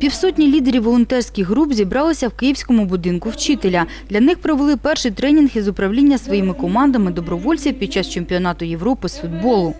Півсотні лідерів волонтерських груп зібралися в Київському будинку вчителя. Для них провели перший тренінг із управління своїми командами добровольців під час чемпіонату Європи з футболу.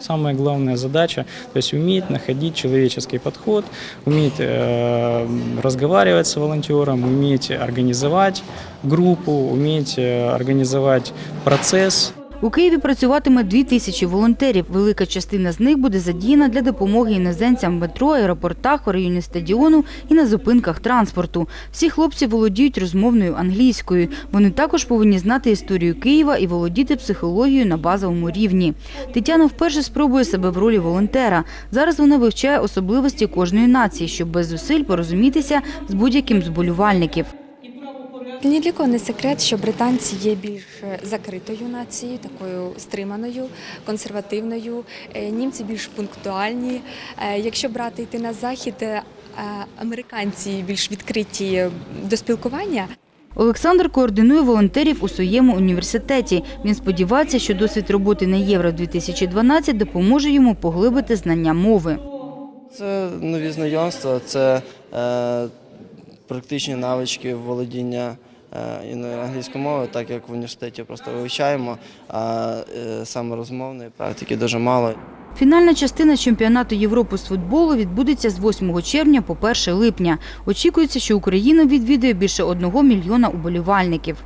Самая главная задача, то есть уметь находить человеческий подход, уметь э, разговаривать с волонтером, уметь организовать группу, уметь э, организовать процесс. У Києві працюватиме дві тисячі волонтерів. Велика частина з них буде задіяна для допомоги іноземцям в метро, аеропортах, у районі стадіону і на зупинках транспорту. Всі хлопці володіють розмовною англійською. Вони також повинні знати історію Києва і володіти психологією на базовому рівні. Тетяна вперше спробує себе в ролі волонтера. Зараз вона вивчає особливості кожної нації, щоб без зусиль порозумітися з будь-яким з болівальників. Ні для кого не секрет, що британці є більш закритою нацією, такою стриманою, консервативною. Е, Німці більш пунктуальні. Е, Якщо брати йти на захід, е, американці більш відкриті до спілкування. Олександр координує волонтерів у своєму університеті. Він сподівається, що досвід роботи на Євро 2012 допоможе йому поглибити знання мови. Це нові знайомства, це е, практичні навички володіння е, англійської мови, так як в університеті просто вивчаємо, а е, саме розмовної практики дуже мало. Фінальна частина чемпіонату Європи з футболу відбудеться з 8 червня по 1 липня. Очікується, що Україну відвідує більше одного мільйона уболівальників.